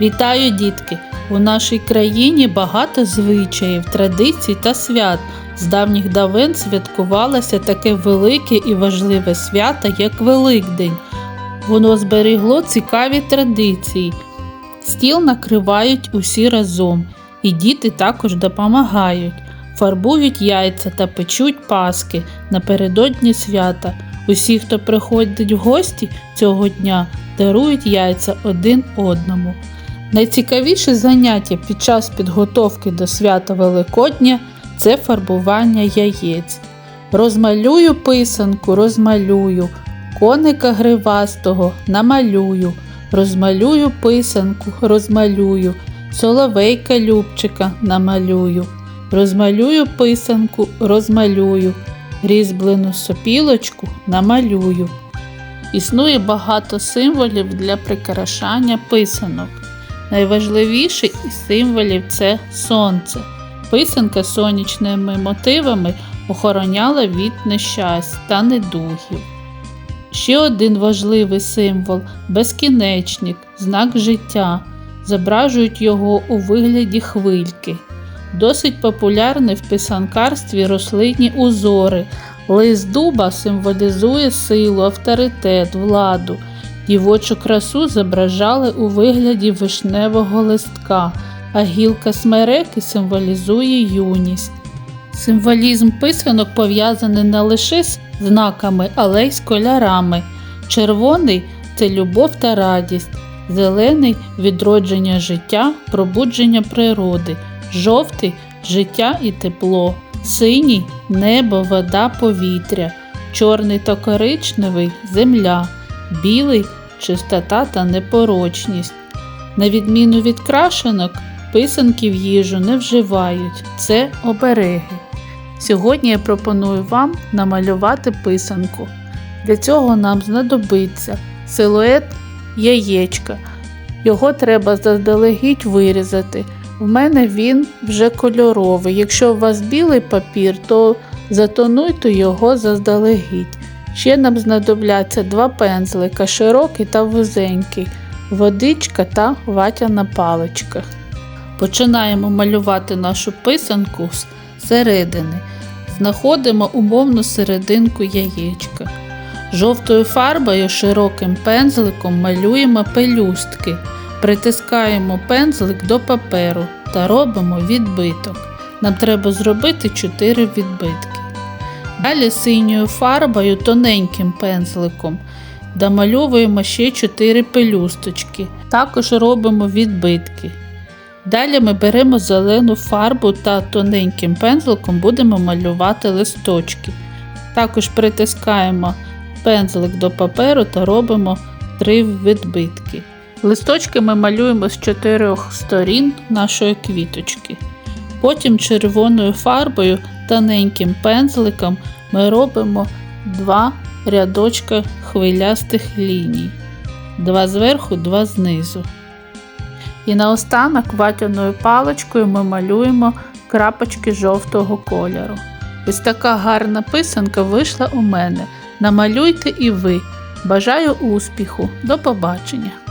Вітаю, дітки! У нашій країні багато звичаїв, традицій та свят. З давніх давен святкувалося таке велике і важливе свято, як Великдень. Воно зберігло цікаві традиції. Стіл накривають усі разом, і діти також допомагають. Фарбують яйця та печуть паски напередодні свята. Усі, хто приходить в гості цього дня, дарують яйця один одному. Найцікавіше заняття під час підготовки до свята Великодня це фарбування яєць. Розмалюю писанку, розмалюю, коника гривастого намалюю, розмалюю писанку, розмалюю, соловейка любчика намалюю, розмалюю писанку, розмалюю, різьблену сопілочку намалюю. Існує багато символів для прикрашання писанок. Найважливіший із символів це сонце. Писанка сонячними мотивами охороняла від нещасть та недугів. Ще один важливий символ безкінечник, знак життя. Зображують його у вигляді хвильки. Досить популярні в писанкарстві рослинні узори. Лист дуба символізує силу, авторитет, владу. Дівочу красу зображали у вигляді вишневого листка, а гілка смереки символізує юність. Символізм писанок пов'язаний не лише з знаками, але й з кольорами. Червоний це любов та радість, зелений відродження життя, пробудження природи, жовтий життя і тепло, синій небо, вода, повітря, чорний та коричневий земля, білий чистота та непорочність. На відміну від крашенок, писанки в їжу не вживають, це обереги. Сьогодні я пропоную вам намалювати писанку. Для цього нам знадобиться силует яєчка. Його треба заздалегідь вирізати. В мене він вже кольоровий. Якщо у вас білий папір, то затонуйте його заздалегідь. Ще нам знадобляться два пензлика, широкий та вузенький, водичка та ватяна паличка. Починаємо малювати нашу писанку з середини. Знаходимо умовну серединку яєчка. Жовтою фарбою широким пензликом малюємо пелюстки. Притискаємо пензлик до паперу та робимо відбиток. Нам треба зробити 4 відбитки. Далі синьою фарбою тоненьким пензликом домальовуємо ще 4 пелюсточки. Також робимо відбитки. Далі ми беремо зелену фарбу та тоненьким пензликом будемо малювати листочки. Також притискаємо пензлик до паперу та робимо 3 відбитки. Листочки ми малюємо з чотирьох сторін нашої квіточки. Потім червоною фарбою тоненьким пензликом ми робимо два рядочка хвилястих ліній. Два зверху, два знизу. І наостанок ватяною паличкою ми малюємо крапочки жовтого кольору. Ось така гарна писанка вийшла у мене. Намалюйте і ви. Бажаю успіху! До побачення!